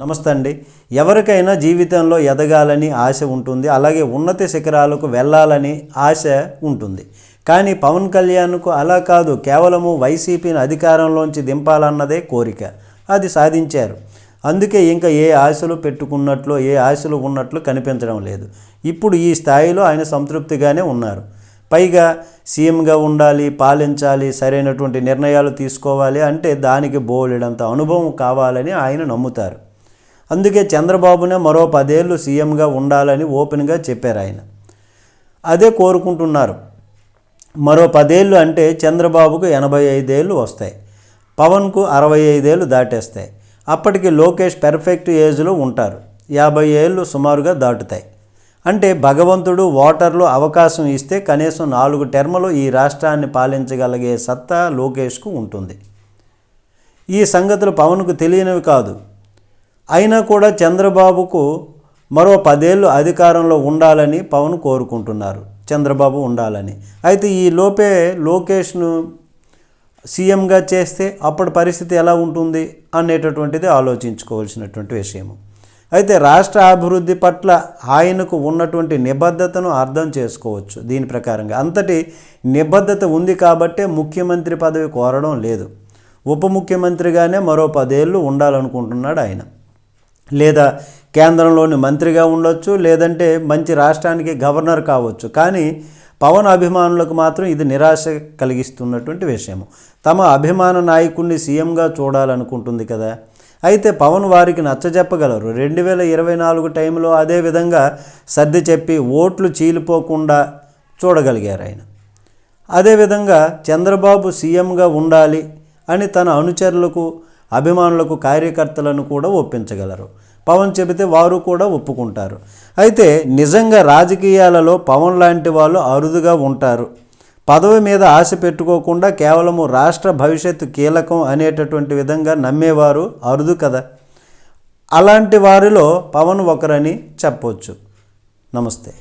నమస్తే అండి. ఎవరికైనా జీవితంలో ఎదగాలని ఆశ ఉంటుంది. అలాగే ఉన్నత శిఖరాలకు వెళ్ళాలని ఆశ ఉంటుంది. కానీ పవన్ కళ్యాణ్కు అలా కాదు. కేవలము వైసీపీని అధికారంలోంచి దింపాలన్నదే కోరిక. అది సాధించారు. అందుకే ఇంకా ఏ ఆశలు పెట్టుకున్నట్లు ఏ ఆశలు ఉన్నట్లు కనిపించడం లేదు. ఇప్పుడు ఈ స్థాయిలో ఆయన సంతృప్తిగానే ఉన్నారు. పైగా సీఎంగా ఉండాలి పాలించాలి సరైనటువంటి నిర్ణయాలు తీసుకోవాలి అంటే దానికి బోలెడంత అనుభవం కావాలని ఆయన నమ్ముతారు. అందుకే చంద్రబాబునే మరో పదేళ్ళు సీఎంగా ఉండాలని ఓపెన్గా చెప్పారు ఆయన. అదే కోరుకుంటున్నారు. మరో పదేళ్ళు అంటే చంద్రబాబుకు ఎనభై ఐదేళ్ళు వస్తాయి. పవన్కు అరవై ఐదేళ్ళు దాటేస్తాయి. అప్పటికి లోకేష్ పెర్ఫెక్ట్ ఏజ్లో ఉంటారు. యాభై ఏళ్ళు సుమారుగా దాటుతాయి. అంటే భగవంతుడు ఓటర్లు అవకాశం ఇస్తే కనీసం నాలుగు టెర్మలు ఈ రాష్ట్రాన్ని పాలించగలిగే సత్తా లోకేష్కు ఉంటుంది. ఈ సంగతులు పవన్కు తెలియనివి కాదు. అయినా కూడా చంద్రబాబుకు మరో పదేళ్ళు అధికారంలో ఉండాలని పవన్ కోరుకుంటున్నారు. చంద్రబాబు ఉండాలని. అయితే ఈ లోపే లోకేష్ను సీఎంగా చేస్తే అప్పటి పరిస్థితి ఎలా ఉంటుంది అనేటటువంటిది ఆలోచించుకోవాల్సినటువంటి విషయము. అయితే రాష్ట్ర అభివృద్ధి పట్ల ఆయనకు ఉన్నటువంటి నిబద్ధతను అర్థం చేసుకోవచ్చు దీని ప్రకారంగా. అంతటి నిబద్ధత ఉంది కాబట్టే ముఖ్యమంత్రి పదవి కోరడం లేదు. ఉప ముఖ్యమంత్రిగానే మరో పదేళ్ళు ఉండాలనుకుంటున్నాడు ఆయన. లేదా కేంద్రంలోని మంత్రిగా ఉండొచ్చు లేదంటే మంచి రాష్ట్రానికి గవర్నర్ కావచ్చు. కానీ పవన్ అభిమానులకు మాత్రం ఇది నిరాశ కలిగిస్తున్నటువంటి విషయం తమ అభిమాన నాయకుడిని సీఎంగా చూడాలనుకుంటుంది కదా. అయితే పవన్ వారికి నచ్చజెప్పగలరు. రెండు వేల ఇరవై నాలుగు టైంలో అదే విధంగా సర్ది చెప్పి ఓట్లు చీలిపోకుండా చూడగలిగారు ఆయన. అదేవిధంగా చంద్రబాబు సీఎంగా ఉండాలి అని తన అనుచరులకు అభిమానులకు కార్యకర్తలను కూడా ఒప్పించగలరు. పవన్ చెబితే వారు కూడా ఒప్పుకుంటారు. అయితే నిజంగా రాజకీయాలలో పవన్ లాంటి వాళ్ళు అరుదుగా ఉంటారు. పదవి మీద ఆశ పెట్టుకోకుండా కేవలము రాష్ట్ర భవిష్యత్తు కీలకం అనేటటువంటి విధంగా నమ్మేవారు అరుదు కదా. అలాంటి వారిలో పవన్ ఒకరని చెప్పవచ్చు నమస్తే.